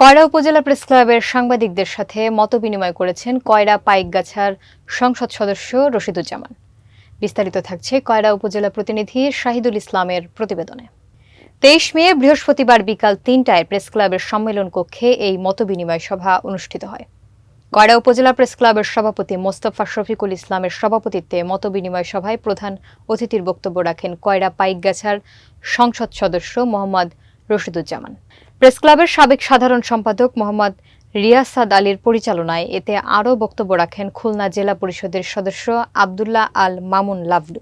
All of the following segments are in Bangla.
কয়রা উপজেলা প্রেস ক্লাবের সাংবাদিকদের সাথে মতবিনিময় করেছেন কয়রা পাইকগাছার সংসদ সদস্য রশিদুজ্জামান। বিস্তারিত থাকছে কয়রা উপজেলা প্রতিনিধি শাহিদুল ইসলামের প্রতিবেদনে। তেইশ মে, বৃহস্পতিবার বিকাল তিনটায় প্রেস ক্লাবের সম্মেলন কক্ষে এই মতবিনিময় সভা অনুষ্ঠিত হয়। কয়রা উপজেলা প্রেস ক্লাবের সভাপতি মোস্তফা শফিকুল ইসলামের সভাপতিত্বে মতবিনিময় সভায় প্রধান অতিথির বক্তব্য রাখেন কয়রা পাইকগাছার সংসদ সদস্য মোহাম্মদ রশিদুজ্জামান। প্রেস ক্লাবের সাবেক সাধারণ সম্পাদক মোহাম্মদ রিয়াসাদ আলীর পরিচালনায় এতে আরও বক্তব্য রাখেন খুলনা জেলা পরিষদের সদস্য আবদুল্লাহ আল মামুন লাভলু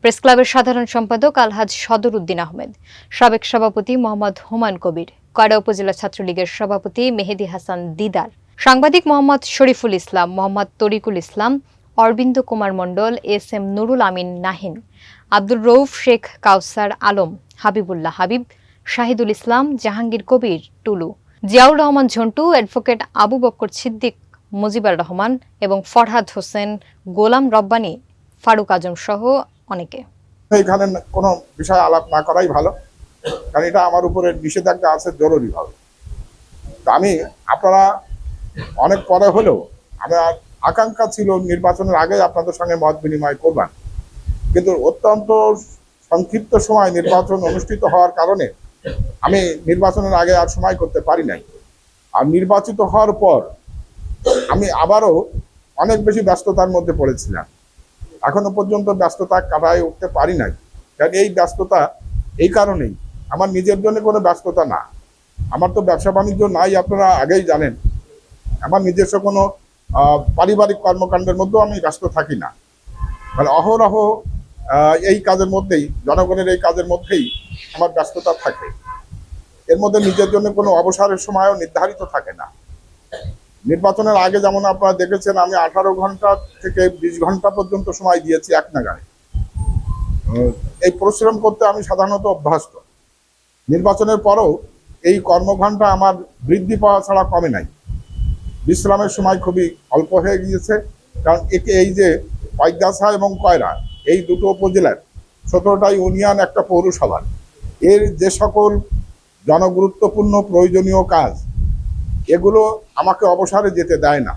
প্রেস ক্লাবের সাধারণ সম্পাদক আলহাজ সদর উদ্দিন আহমেদ। সাবেক সভাপতি মোহাম্মদ হুমায়ুন কবির। কয়রা উপজেলা ছাত্রলীগের সভাপতি মেহেদি হাসান দিদার। সাংবাদিক Mohammad Shariful Islam, Mohammad Tarikul Islam, Arabinda Kumar Mondal, S M Nurul Amin Nahin Abdul Rouf Sheikh Kausar Alam, Habibullah Habib Shahidul Islam, Jahangir Kabir, Tulu. Ziaur Rahman Jhantu, advocate Abu Bakkar Siddique, Mujibur Rahman এবং ফরহাদ হোসেন, গোলাম রব্বানী, ফারুক আজম সহ অনেকে। এখানে কোনো বিষয় আলাপ না করাই ভালো। কারণ এটা আমার উপরে নিষেধাজ্ঞা আছে জরুরিভাবে। আমি, আপনারা অনেক পরে হলেও আমার আকাঙ্ক্ষা ছিল নির্বাচনের আগে আপনাদের সঙ্গে মত বিনিময় করবেন কিন্তু অত্যন্ত সংক্ষিপ্ত সময় নির্বাচন অনুষ্ঠিত হওয়ার কারণে আমি নির্বাচনের আগে আর সময় করতে পারি নাই। আর নির্বাচিত হওয়ার পর আমি আবারও অনেক বেশি ব্যস্ততার মধ্যে পড়েছিলাম। এখনও পর্যন্ত ব্যস্ততা কাটায় উঠতে পারি নাই। কারণ এই ব্যস্ততা এই কারণেই আমার নিজের জন্য কোনো ব্যস্ততা না। আমার তো ব্যবসা বাণিজ্য নাই, আপনারা আগেই জানেন। আমার নিজস্ব কোনো পারিবারিক কর্মকাণ্ডের মধ্যেও আমি ব্যস্ত থাকি না। মানে অহরহ এই কাজের মধ্যেই, জনগণের এই কাজের মধ্যেই আমার ব্যস্ততা থাকে। এর মধ্যে নিজের জন্য কোনো অবসরের সময়ও নির্ধারিত থাকে না। নির্বাচনের আগে যেমন আপনারা দেখেছেন, আমি আঠারো ঘণ্টা থেকে বিশ ঘণ্টা পর্যন্ত সময় দিয়েছি এক নাগারে এই পরিশ্রম করতে আমি সাধারণত অভ্যস্ত। নির্বাচনের পরেও এই কর্মঘণ্টা আমার বৃদ্ধি পাওয়া ছাড়া কমে নাই। বিশ্রামের সময় খুবই অল্প হয়ে গিয়েছে, কারণ একে এই যে পাইগাছা এবং কয়রা এই দুটো উপজেলার সতেরোটা ইউনিয়ন, একটা পৌরসভার এর যে সকল জনগুরুত্বপূর্ণ প্রয়োজনীয় কাজ, এগুলো আমাকে অবসরে যেতে দেয় না।